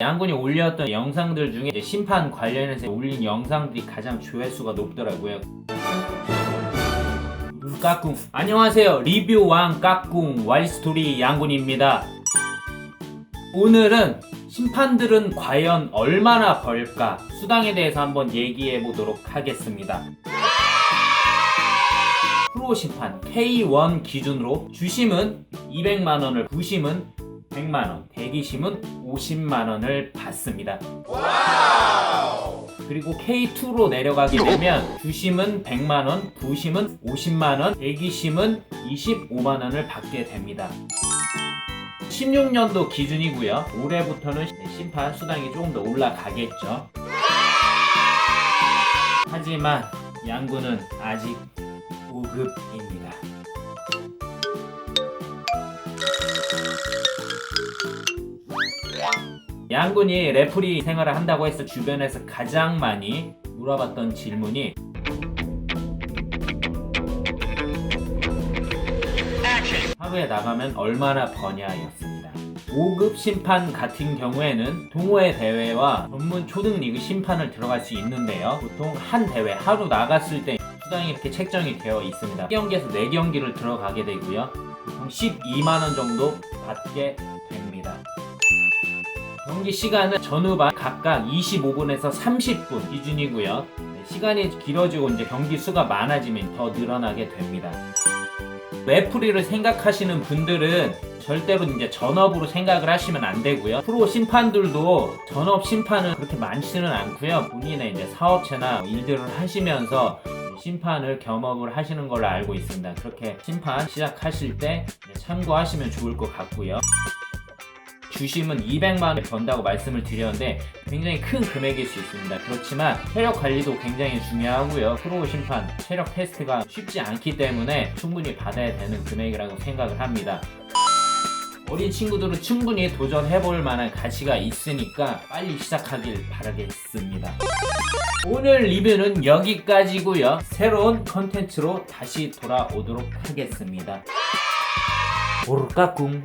양군이 올렸던 영상들 중에 심판 관련해서 올린 영상들이 가장 조회수가 높더라고요. 음, 까꿍 안녕하세요 리뷰 왕 까꿍 와이스토리 양군입니다. 오늘은 심판들은 과연 얼마나 벌까 수당에 대해서 한번 얘기해 보도록 하겠습니다. 프로 심판 K1 기준으로 주심은 200만 원을 부심은 100만 원, 대기심은 50만 원을 받습니다. 그리고 K2로 내려가게 되면 주심은 100만 원, 부심은 50만 원, 대기심은 25만 원을 받게 됩니다. 16년도 기준이고요. 올해부터는 심판 수당이 조금 더 올라가겠죠. 하지만 양구는 아직 5급입니다. 양군이 레프리 생활을 한다고 해서 주변에서 가장 많이 물어봤던 질문이 하루에 나가면 얼마나 버냐였습니다. 5급 심판 같은 경우에는 동호회 대회와 전문 초등리그 심판을 들어갈 수 있는데요. 보통 한 대회 하루 나갔을 때 수당이 이렇게 책정이 되어 있습니다. 1경기에서 4경기를 들어가게 되고요. 보통 12만원 정도 받게. 경기 시간은 전후반 각각 25분에서 30분 기준이고요. 네, 시간이 길어지고 이제 경기 수가 많아지면 더 늘어나게 됩니다. 레프리를 생각하시는 분들은 절대로 이제 전업으로 생각을 하시면 안 되고요. 프로 심판들도 전업 심판은 그렇게 많지는 않고요. 본인의 이제 사업체나 일들을 하시면서 심판을 겸업을 하시는 걸로 알고 있습니다. 그렇게 심판 시작하실 때 참고하시면 좋을 것 같고요. 주심은 200만 원 번다고 말씀을 드렸는데 굉장히 큰 금액일 수 있습니다. 그렇지만 체력 관리도 굉장히 중요하고요. 프로 심판 체력 테스트가 쉽지 않기 때문에 충분히 받아야 되는 금액이라고 생각을 합니다. 어린 친구들은 충분히 도전해볼 만한 가치가 있으니까 빨리 시작하길 바라겠습니다. 오늘 리뷰는 여기까지고요. 새로운 컨텐츠로 다시 돌아오도록 하겠습니다. 오르까꿍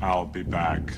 I'll be back.